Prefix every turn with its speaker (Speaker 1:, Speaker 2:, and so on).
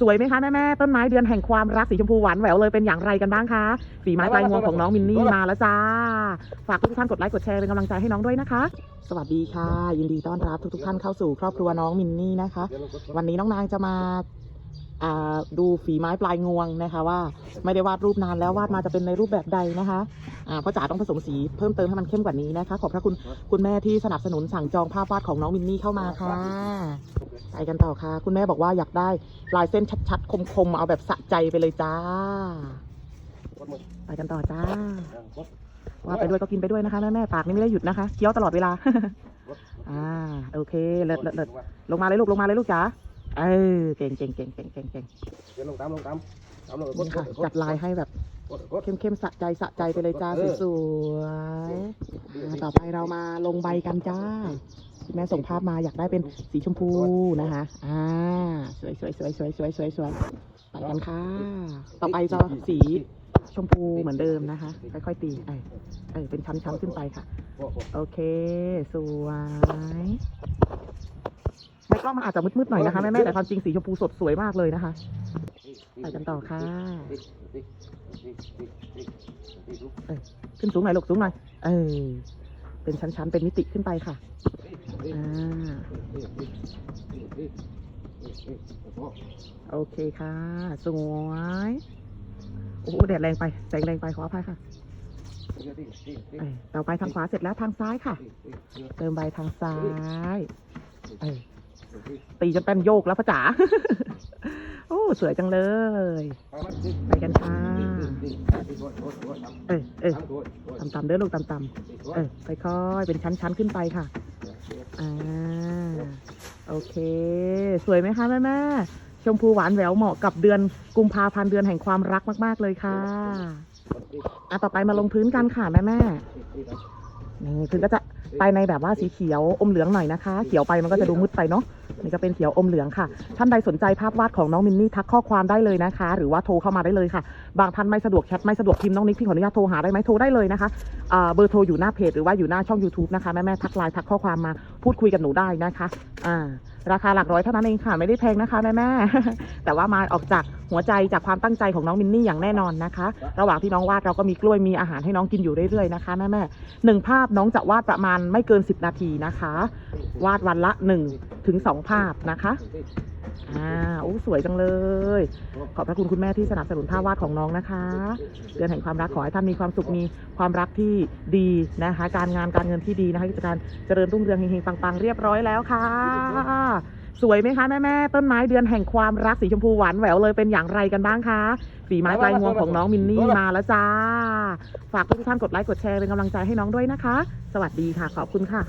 Speaker 1: สวยไหมคะแม่แม่ต้นไม้เดือนแห่งความรักสีชมพูหวานแหววเลยเป็นอย่างไรกันบ้างคะฝีไม้ปลายงวงของน้องมินนี่มาแล้วจ้า ฝากทุกท่านกดไลค์กดแชร์เป็นกำลังใจให้น้องด้วยนะคะ สวัสดีค่ะ ยินดีต้อนรับทุกๆท่านเข้าสู่ครอบครัวน้องมินนี่นะคะ วันนี้น้องนางจะมา ดูฝีไม้ปลายงวงนะคะว่าไม่ได้วาดรูปนานแล้ววาดมาจะเป็นในรูปแบบใดนะคะเพราะจ๋าต้องผสมสีเพิ่มเติมให้มันเข้มกว่านี้นะคะ ขอบพระคุณคุณแม่ที่สนับสนุนสั่งจองภาพวาดของน้องมินนี่เข้ามาค่ะไปกันต่อค่ะ คุณแม่บอกว่าอยากได้ลายเส้นชัดๆคมๆเอาแบบสะใจไปเลยจ้า ไปกันต่อจ้าว่าไปด้วยก็กินไปด้วยนะคะแม่แม่ปากนี่ไม่ได้หยุดนะคะเคี้ยวตลอดเวลา อ่าโอเคเลิศเลิศเลิศลงมาเลยลูกลงมาเลยลูกจ๋า เออเก่งเก่งเก่งเก่งเก่งเก่ง
Speaker 2: เดี๋ยวลงตามลงตามตามลงกด
Speaker 1: นี่ค่ะจั
Speaker 2: ด
Speaker 1: ลายให้แบบ
Speaker 2: กดกด
Speaker 1: เข้มเข้มๆสะใจสะใจไปเลยจ้าสวยๆอ่าต่อไปเรามาลงใบกันจ้าที่แม่ส่งภาพมาอยากได้เป็นสีชมพูนะคะอ่าสวยสวยสวยสวยสวยสวยสวยไปกันค่ะ ต่อไปจะสีชมพูเหมือนเดิมนะคะ ค่อยๆตีเออเออเป็นชั้นๆขึ้นไปค่ะ โอเค สวย ในกล้องมันอาจจะมืดๆหน่อยนะคะแม่ๆแต่ความจริงสีชมพูสดสวยมากเลยนะคะ ไปกันต่อค่ะขึ้นสูงหน่อยลูกสูงหน่อย เออ เป็นชั้นๆ เป็นมิติขึ้นไปค่ะ อ่า โอเคค่ะ สวย โอ้โหแดดแรงไป แสงแรงไปขออภัยค่ะเออต่อไปทางขวาเสร็จแล้วทางซ้ายค่ะ เติมใบทางซ้ายเออ ตีจนเป็นโยกแล้วพ่อจ๋า โอ้สวยจังเลย ไปกันค่ะเออเออต่ำๆเด้อลูกต่ำๆเออไปค่อยเป็นชั้นๆขึ้นไปค่ะ อ่า โอเค สวยไหมคะแม่แม่ชมพูหวานแหววเหมาะกับเดือนกุมภาพันธ์เดือนแห่งความรักมาก ๆ เลยค่ะอะต่อไปมาลงพื้นกันค่ะแม่แม่นี่คือก็จะ ไปในแบบว่าสีเขียวอมเหลืองหน่อยนะคะ เขียวไปมันก็จะดูมืดไปเนาะนี่ก็เป็นเขียวอมเหลืองค่ะ ท่านใดสนใจภาพวาดของน้องมินนี่ทักข้อความได้เลยนะคะ หรือว่าโทรเข้ามาได้เลยค่ะ บางท่านไม่สะดวกแชทไม่สะดวกพิมพ์น้องนิกพี่ขออนุญาตโทรหาได้ไหมโทรได้เลยนะคะอ่าเบอร์โทรอยู่หน้าเพจหรือว่าอยู่หน้าช่อง YouTube นะคะแม่แม่ๆทักไลน์ทักข้อความมาพูดคุยกับหนูได้นะคะอ่า ราคาหลักร้อยเท่านั้นเองค่ะไม่ได้แพงนะคะแม่แม่แต่ว่ามาออกจากหัวใจจากความตั้งใจของน้องมินนี่อย่างแน่นอนนะคะ ระหว่างที่น้องวาดเราก็มีกล้วยมีอาหารให้น้องกินอยู่เรื่อยๆนะคะแม่แม่หนึ่งภาพน้องจะวาดประมาณไม่เกิน 10 นาทีนะคะ วาดวันละ1ถึง2ภาพนะคะ อ่าโอ้สวยจังเลย ขอบพระคุณคุณแม่ที่สนับสนุนภาพวาดของน้องนะคะ เดือนแห่งความรักขอให้ท่านมีความสุขมีความรักที่ดีนะคะ การงานการเงินที่ดีนะคะกิจการเจริญรุ่งเรืองเฮงๆปังๆเรียบร้อยแล้วค่ะ สวยไหมคะแม่แม่ต้นไม้เดือนแห่งความรักสีชมพูหวานแหววเลยเป็นอย่างไรกันบ้างคะฝีไม้ปลายงวงของน้องมินนี่มาแล้วจ้า ฝากทุกท่านกดไลค์กดแชร์เป็นกำลังใจให้น้องด้วยนะคะ สวัสดีค่ะ ขอบคุณค่ะ